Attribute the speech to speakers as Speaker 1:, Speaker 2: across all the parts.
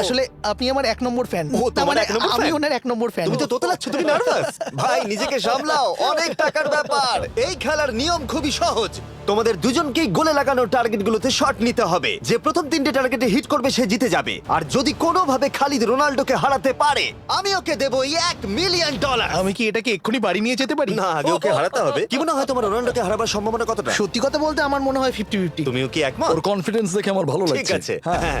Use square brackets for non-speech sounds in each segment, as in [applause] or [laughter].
Speaker 1: আসলে আপনি আমার এক নম্বর ফ্যান
Speaker 2: ও, তোমার এক নম্বর
Speaker 1: আমি ওনার এক নম্বর ফ্যান
Speaker 2: তুমি তো তোতলাচ্ছ তুমি নার্ভাস ভাই নিজেকে সামলাও অনেক টাকার ব্যাপার। এই খেলার নিয়ম খুবই সহজ। তোমাদের দুজনকেই গোলে লাগানো টার্গেটগুলোতে শট নিতে হবে। যে প্রথম তিনটে টার্গেটে হিট করবে সে জিতে যাবে। আর যদি কোনোভাবে খালিদ রোনাল্ডোকে হারাতে পারে আমি ওকে দেবো এক মিলিয়ন ডলার
Speaker 1: আমি কি এটাকে এক্ষুনি বাড়ি নিয়ে যেতে পারি?
Speaker 2: না আগে ওকে হারাতে হবে। কি মনে হয় তোমার রোনাল্ডোকে হারাবার সম্ভাবনা কতটা?
Speaker 1: সত্যি কথা বলতে আমার মনে হয় ফিফটি ফিফটি
Speaker 2: তুমিও কি একমত?
Speaker 3: ওর কনফিডেন্স দেখে আমার ভালো লাগছে।
Speaker 2: ঠিক আছে।
Speaker 3: হ্যাঁ।
Speaker 2: হ্যাঁ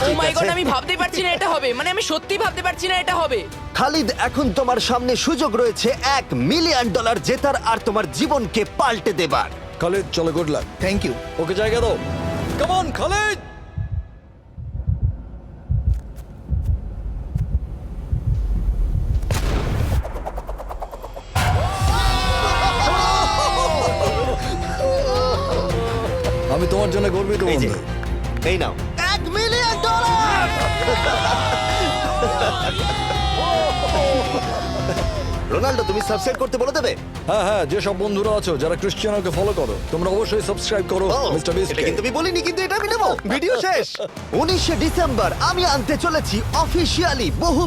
Speaker 4: ও মাই গড
Speaker 2: আছে।
Speaker 4: আমি ভাবতে পারছি না এটা হবে। মানে আমি সত্যি ভাবতে পারছি না এটা হবে।
Speaker 2: খালিদ এখন তোমার সামনে সুযোগ রয়েছে এক মিলিয়ন ডলার জেতার আর তোমার জীবনকে পাল্টে দেবার।
Speaker 3: খালিদ চলো good luck
Speaker 1: thank you
Speaker 3: okay জায়গা দাও। কেমন খালিদ! আমি তোমার জন্য গর্বিত
Speaker 2: এই যে
Speaker 3: বন্ধু।
Speaker 2: এই নাও। রোনাল্ডো তুমি সাবস্ক্রাইব করতে বলে দেবে?
Speaker 3: হ্যাঁ হ্যাঁ যে সব বন্ধুরা আছো যারা ক্রিশ্চিয়ানোকে ফলো করো তোমরা অবশ্যই সাবস্ক্রাইব করো
Speaker 2: ও,
Speaker 3: মিস্টার বিস্ট
Speaker 2: এটা কিন্তু আমি বলিনি কিন্তু এটা আমি নেব। ভিডিও শেষ। [laughs] উনিশে ডিসেম্বর আমি আনতে চলেছি অফিসিয়ালি বহু